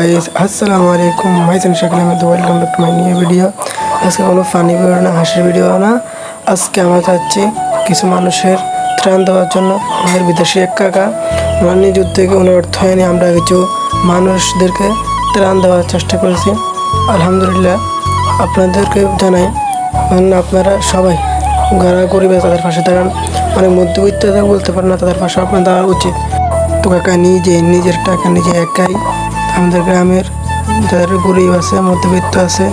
আসসালামু আলাইকুম মাইসেন Shakil Ahmed welcome back to my new video আজকে কোনো ফানি ভিডিও না হাসির ভিডিও না আজকে আমরা চাচ্ছি কিছু মানুষের ত্রাণ দেওয়ার জন্য আমাদের বিদেশি এক কাকা। ওনার নিজ থেকে ওনার অর্থ হয়নি, আমরা কিছু মানুষদেরকে ত্রাণ দেওয়ার চেষ্টা করেছি। আলহামদুলিল্লাহ আপনাদেরকে জানাই আপনারা সবাই যারা গরিব তাদের পাশে দাঁড়ান। অনেক মধ্যবিত্ত বলতে পারেন না, তাদের পাশে আপনার দাঁড়ানো উচিত। তো কাকা, নিজে, নিজের টাকা নিজে একাই আমাদের গ্রামের যাদের গরিব আছে, মধ্যবিত্ত আছে,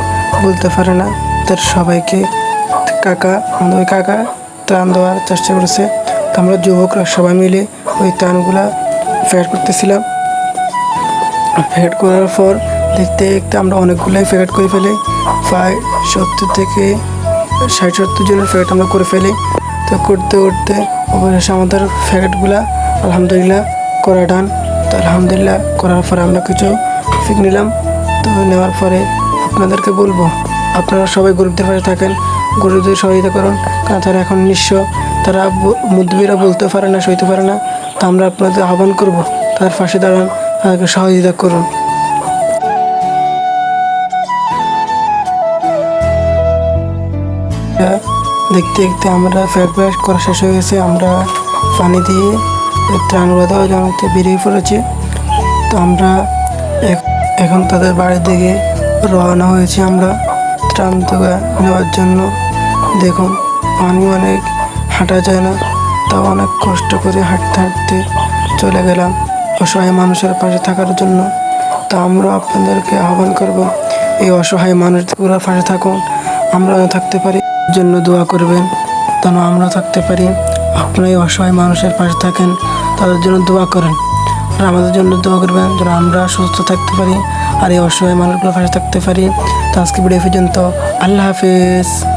বলতে পারে না। তার সবাইকে কাকা, আমাদের কাকা ত্রাণ দেওয়ার চেষ্টা করেছে। তো আমরা যুবকরা সবাই মিলে ওই ত্রাণগুলা ফেয়ার করতেছিলাম। ফেড করার পর দেখতে দেখতে আমরা অনেকগুলোই ফেড করে ফেলি। প্রায় সত্তর থেকে ষাট সত্তর জনের ফেড আমরা করে ফেলি। তো করতে করতে অবশেষে আমাদের ফ্যাকেটগুলা আলহামদুলিল্লাহ করা ডান আলহামদুলিল্লাহ, করার পরে আমরা কিছু ফিক নিলাম। তো নেওয়ার পরে আপনাদেরকে বলব, আপনারা সবাই গরিবদের পাশে থাকেন গরিবদের সহযোগিতা করুন। কারণ তারা এখন নিঃস্ব, তারা মধ্যবিরা বলতে পারে না সইতে পারে না। তো আমরা আপনাদের আহ্বান করব তাদের পাশে দাঁড়ান, তাদেরকে সহযোগিতা করুন। দেখতে দেখতে আমরা ফ্যাট করা শেষ হয়ে গেছে। আমরা পানি দিয়ে ত্রাণগুলো দেওয়া জমিতে বেরিয়ে পড়েছে। তো আমরা এখ- এখন তাদের বাড়ির দিকে রওনা হয়েছি আমরা। ত্রাণ দেওয়া নেওয়ার জন্য। দেখুন, পানি অনেক হাঁটা যায় না, তাও অনেক কষ্ট করে হাঁটতে হাঁটতে চলে গেলাম অসহায় মানুষের পাশে থাকার জন্য। তা আমরা আপনাদেরকে আহ্বান করব, এই অসহায় মানুষগুলোর পাশে থাকুন। আমরা থাকতে পারি জন্য দোয়া করবেন। যেন আমরা থাকতে পারি আপনারা এই অসহায় মানুষের পাশে থাকেন। তাদের জন্য দোয়া করেন। আর আমাদের জন্য দোয়া করবেন যেন আমরা সুস্থ থাকতে পারি আর এই অসহায় মানুষগুলো পাশে থাকতে পারি। তো আজকে ভিডিও পর্যন্ত। আল্লাহ হাফেজ।